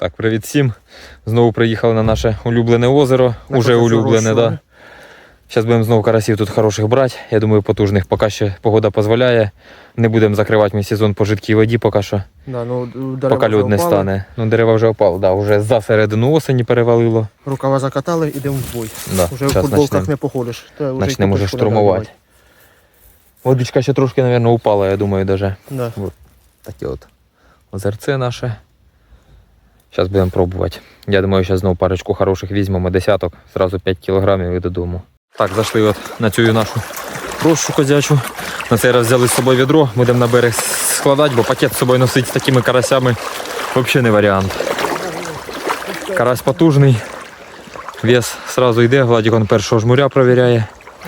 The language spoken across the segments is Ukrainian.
Так, привіт всім. Знову приїхали на наше улюблене озеро. На Уже улюблене, да. Зараз будемо знову карасів тут хороших брати. Я думаю, потужних, поки ще погода дозволяє. Не будемо закривати ми сезон по жидкій воді, поки що. Да, ну, дерева Поки вже не стане. Ну, дерева вже опали, да, вже за середину осені перевалило. Рукава закатали, ідемо в бой. Да, Уже в футболках начнем. не походиш. Та вже штурмувати. Водичка ще трошки, мабуть, упала, я думаю, даже. Да. Таке от озерце наше. Зараз будемо пробувати. Я думаю, зараз знову парочку хороших візьмемо, десяток, зразу 5 кілограмів і додому. Так, зайшли от на цю нашу рощу козячу. На цей раз взяли з собою відро, будемо на берег складати, бо пакет з собою носити з такими карасями взагалі не варіант. Карась потужний. Вес сразу йде, Владик он першого жмуря провіряє.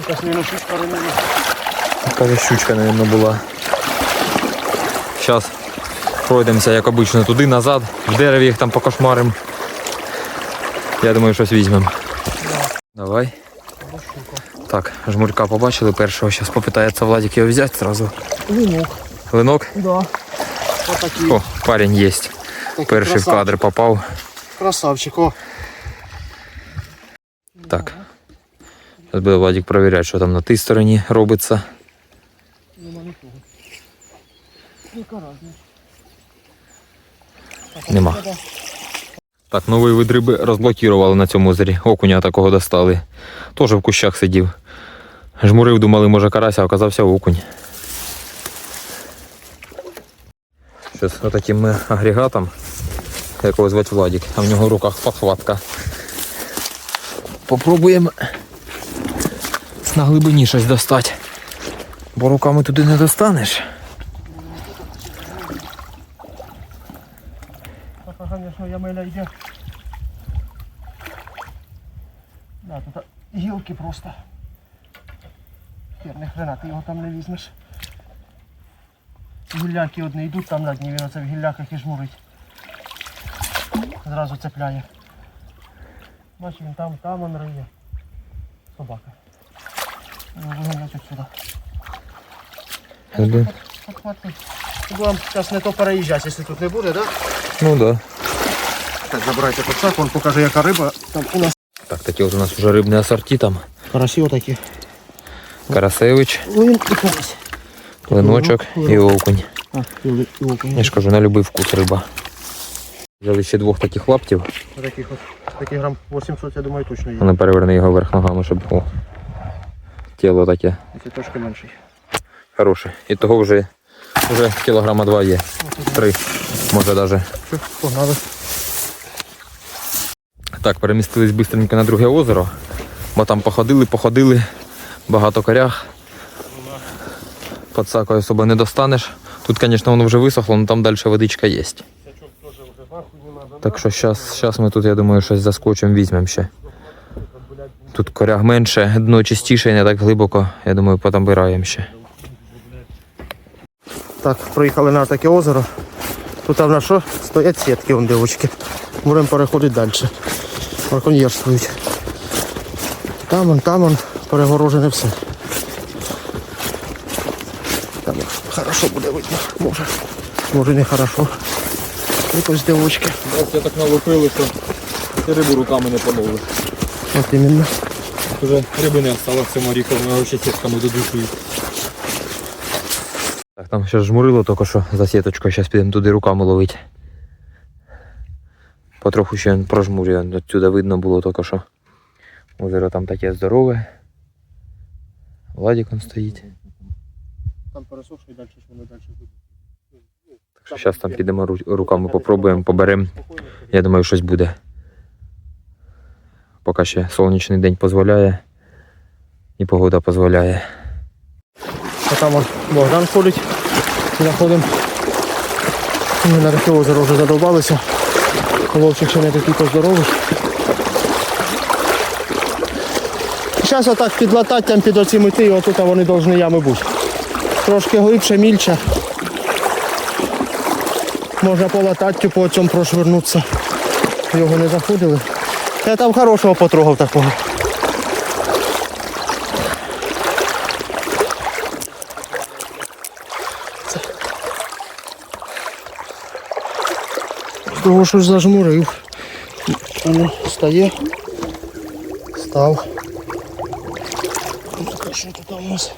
Реміння. Щучка, мабуть, була. Зараз пройдемося, як обично, туди, назад, в дереві їх там покошмаримо. Я думаю, щось візьмемо. Давай. Так, жмурка побачили першого. Зараз попитається Владик його взяти зразу. Линок. Клинок. Да. О, парень є. Такий Перший в кадр попав. Красавчик, о. Так. Зараз буде Владик перевіряти, що там на тій стороні робиться. Нема нікого. Яка разниця? Нема. Так, новий вид риби розблокували на цьому озері. Окуня такого достали. Теж в кущах сидів. Жмурив, думали, може карася, а оказався окунь. Щось отаким ми агрегатом, якого звати Владик, а в нього в руках подхватка. Попробуємо на глибині щось достати. Бо руками туди не достанеш. Звісно, ямеля йде. Да, тут гілки просто. Хер, хрена, ти його там не візьмеш. Гілляки одні йдуть там на дні, він оце в гілляках і жмурить. Зразу цепляє. Бачиш, він там, там он риє. Собака. Ну, Виганять отсюда. Подхватуй. Зараз не то переїжджати, якщо тут не буде, так? Да? Ну. Да. Так, забирайте подсак, він покаже, яка риба. Там у нас Так, такі от у нас вже рибні асорті там. карасі отакі. Карасевич, Лин і карась. клиночок і окунь. А, і, окунь. Я ж кажу, на будь-який вкус риба. Взяли ще двох таких лаптів, Таких от, таких грам 800, я думаю, точно є. а не переверни його вверх ногами, щоб о, тіло таке Якщо трошки менший. хороше. І того вже, вже кілограма два є. Три, може навіть. Погнали. Так, перемістились швидко на друге озеро, бо там походили, походили, багато корях. Подсакою особо не достанеш. Тут, звісно, воно вже висохло, але там далі водичка є. Так що зараз ми тут, я думаю, щось заскочимо, візьмемо ще. Тут коряг менше, дно чистіше, не так глибоко. Я думаю, потамбираємо ще. Так, проїхали на таке озеро. Тут в нас що? Стоять сітки, вон дивочки. Будемо переходити далі. Браконьєрствують. Там вон, там вон, перегорожене все. Там хорошо буде видно. Може. Може не хорошо. Якось дивочки. Я так налупили, що ти рибу руками не половиш. От іменно. Уже риби не осталось в цьому ріку, ми ще сітками додушують. Там ще жмурило тільки що за сіточкою, зараз підемо туди руками ловити. Потроху ще прожмурює, отсюди видно було тільки що. Озеро там таке здорове. Владик он стоїть. Там пересохши і далі ж воно далі буде. Так що зараз там підемо руками попробуємо, поберемо. Я думаю, щось буде. Поки ще сонячний день дозволяє. І погода дозволяє. А там Богдан ходить. Заходимо. Ми на таке озеро вже задовбалися. Вовчик ще не такий поздоровий. Зараз отак підлатати там під оці мити, і отут вони повинні ями бути. Трошки глибше, мільче. Можна полатати, по цьому прошвернутися. Його не заходили. Я там хорошого потрогав такого. Того що ж зажмурив. О, стає. Став. Так, що тут у нас?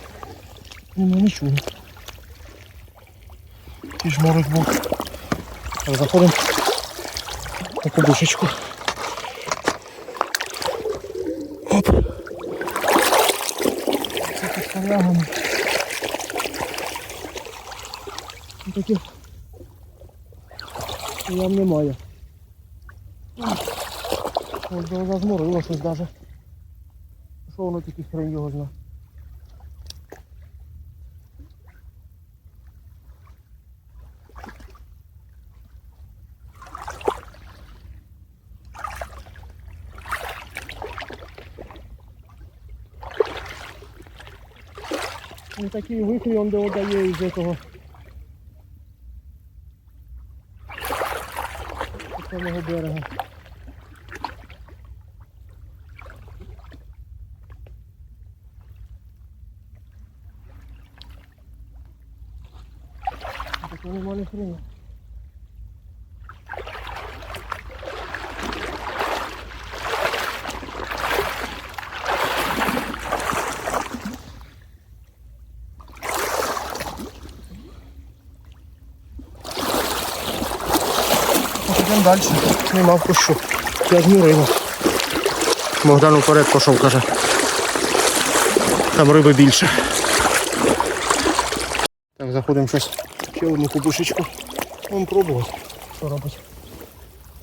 Нема нічого. І жмурик був. Так, заходимо на кубушечку. Оп. Це під полягами. Ну, Таких ям немає. Ось зазморило щось даже. Що воно тільки хрень його зна. Ну такий вихрі он де одає із цього. З самого берега. Таке нема ні хрена. Йдемо далі. Нема в кущу. Я змурила. Богдан уперед пішов, каже. Там риби більше. Так, заходимо щось. Ще одну кубушечку. Будемо пробувати. Що робить.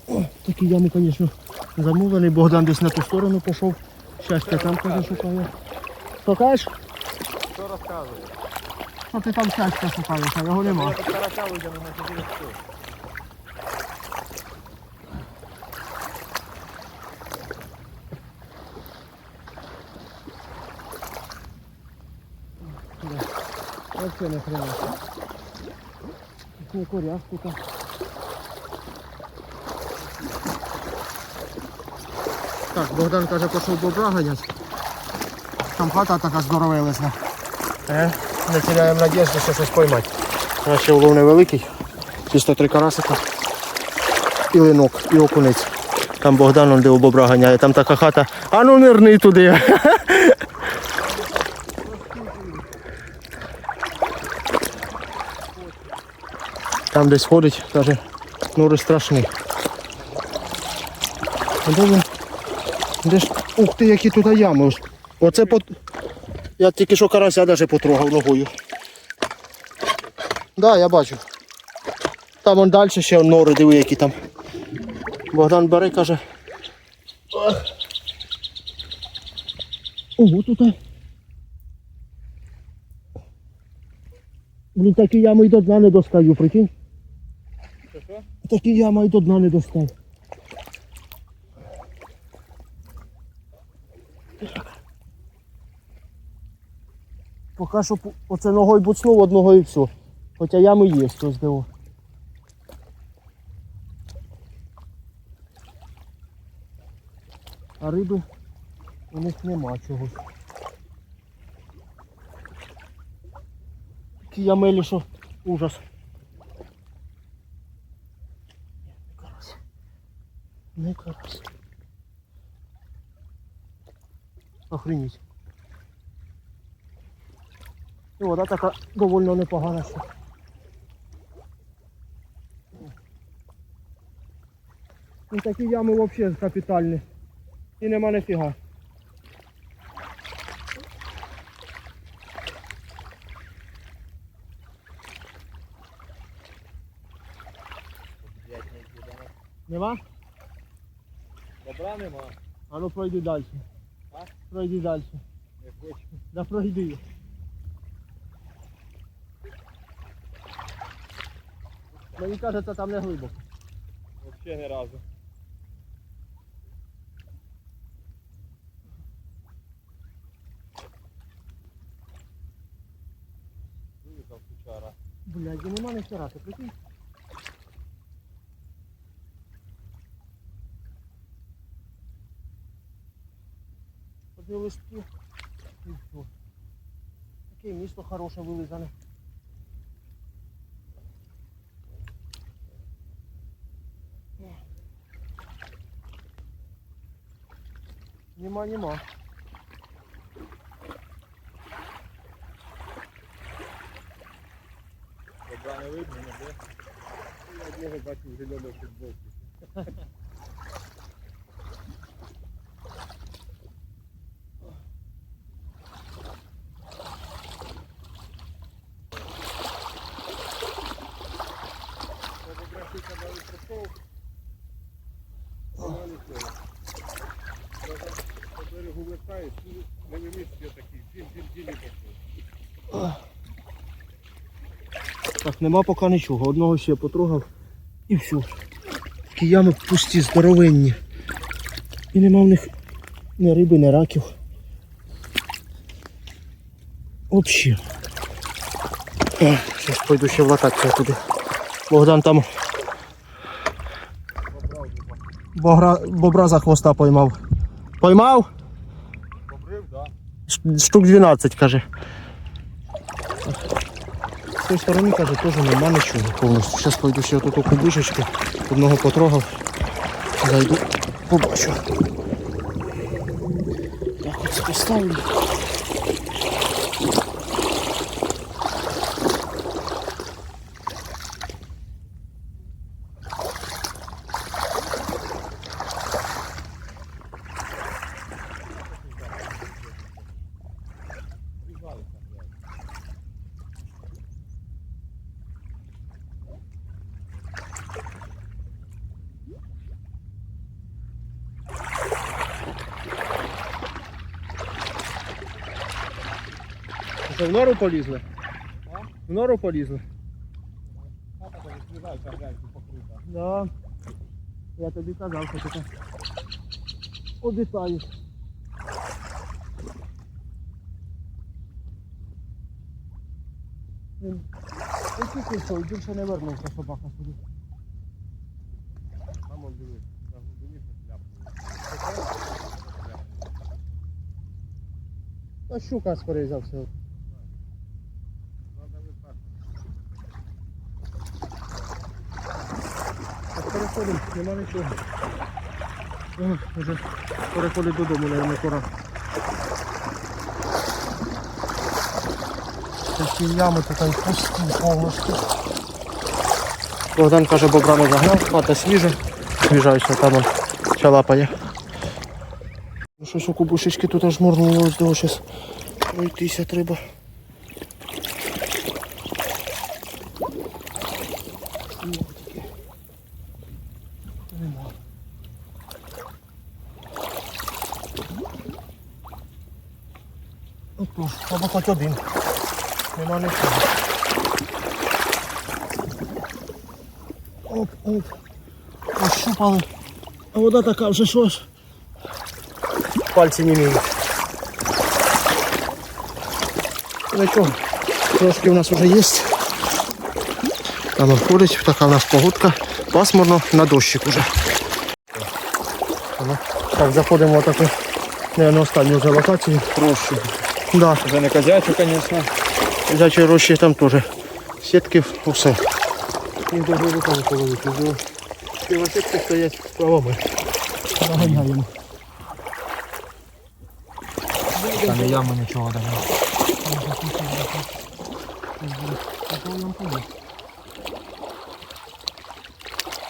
О, такі ями, звісно, замовлений. Богдан десь на ту сторону пішов. Щастя там каже, шукає. Що кажеш? Що розказує? Що ти там щастя шукаєш, а його нема. тут карася витягну на тобі Вообще не хрена. Не коряшку там. Так, Богдан каже, пішов бобра ганять. Там хата така здоровелесна. Е, не теряємо надіжди, що щось поймати. Нас ще улов невеликий. Чисто три карасика. І линок, і окунець. Там Богдан, он де у бобра ганяє, там така хата. А ну нирни туди. Там десь ходить, каже, нори страшні. Де він? Де ж? Ух ти, які тут ями. Оце по... Я тільки що карася навіть потрогав ногою. Так, да, я бачу. Там он далі ще нори, диви, які там. Богдан бере, каже. Ого, тут. Блін, такі ями й до дна не достаю, прикинь. Такі ями й до дна не достав. Поки що оце ногою буцнув одного і все. Хоча ями є, ось диво. А риби у них нема чогось. Такі ямелі, що ужас. Не карась. Не карась. Охренеть. І вода така доволі непогана. І такі ями взагалі капітальні. І нема нифіга. Нема? Нема. А ну пройди далі. А? Пройди далі. Не хочу. Да пройди. Мені кажеться, там не глибоко. Взагалі ні разу. Виїхав кучара. Блядь, нема не хера, ти прикинь? дві листки і все. Таке місто хороше вилизане. Нема, нема. Бобра не видно, не де? Я бігаю, бачу, в зеленій футболці. На місці такий, діль-діль-ділі пішов. Так, нема поки нічого. Одного ще потрогав і все. Такі ями пусті, здоровенні. І нема в них ні риби, ні раків. Взагалі. Зараз пойду ще влататися туди. Богдан там бобра, бобра за хвоста поймав. Поймав? Штук 12, каже. З тієї сторони, каже, теж нема нічого повністю. Зараз пойду ще тут кубишечки, одного потрогав. Зайду, побачу. Так от поставлю. Що, в нору полізли? В нору полізли? Да. Я тобі казав, що таке. Обітаю. Він тільки йшов, більше не вернувся собака сюди. Там он дивись, на глибині щось ляпнуло. Та щука скоріше за все. Так, нема нічого. О, вже переходить додому, наверное, пора. Такі ями тут пусті повністю. Богдан каже, бобра не загнав, хата свіжа. Свіжайся, там он чалапає. Щось у кубушечки тут аж морнуло, ось до пройтися треба. Нема. Хоч один. Нема нічого. Оп, оп. Ощупали. А вода така вже що ж. Пальці не міють. Нічого. Трошки у нас вже є. Там виходить, така у нас погодка. Пасмурно на дощик уже. Так, заходимо в таку, наверное, останню вже локацію. Рощу. Да. Вже не козячу, звісно. Взячої рощі там теж. Сітки, усе. Їх дуже руками половити. Вже Півосітки стоять справами. Наганяємо. Та не ями нічого давай.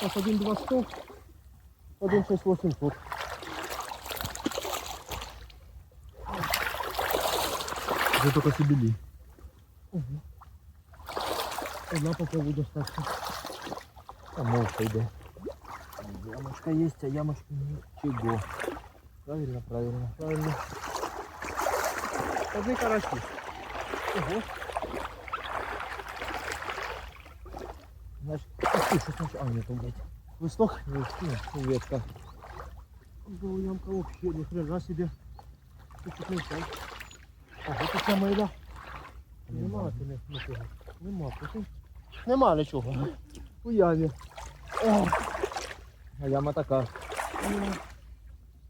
Так, один два сто, один шесть восемьсот. Вже тільки сібілі. Одна попробую достатньо. А мовка йде. Ямочка є, а ямочки нічого. Правильно, правильно. Правильно. Одні карасі. Ого. Знаєш, ти що значить? А, ні, то блядь. Листок. Ну, ветка. Да, ямка вообще ни хрена себе. Ты тут не стал. Ага, тут сама еда. Нема ти не нічого. Нема, прикинь. Нема нічого. У ямі. О, А яма така.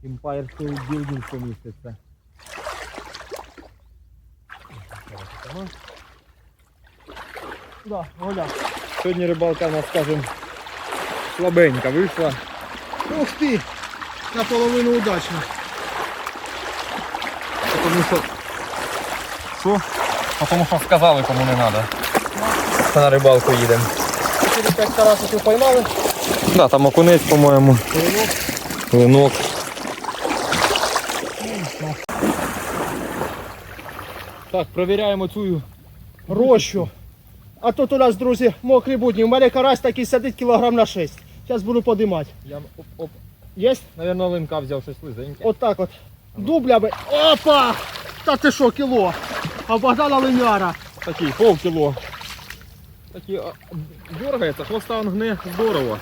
Empire State Building поміститься. да, Оля. Сьогодні рибалка у нас, скажем, слабенька вийшла. Ух ти! Наполовину удачно. тому що. Що? Тому що сказали, кому не треба. На рибалку їдемо. 4-5 карасиків поймали. Да, там окунець, по-моєму. Линок. Так, провіряємо цю. Рощу. А тут у нас, друзі, мокрі будні. У мене карась такий сидить кілограм на 6. Зараз буду подимати. Я оп, оп. Єсть? Наверно, линка взяв щось лизеньке. От так от. Дублями. Опа! Та ти що, кіло? А в Богдана линяра. Такий, пол кіло. Такий, дергається, хвоста он гне здорово.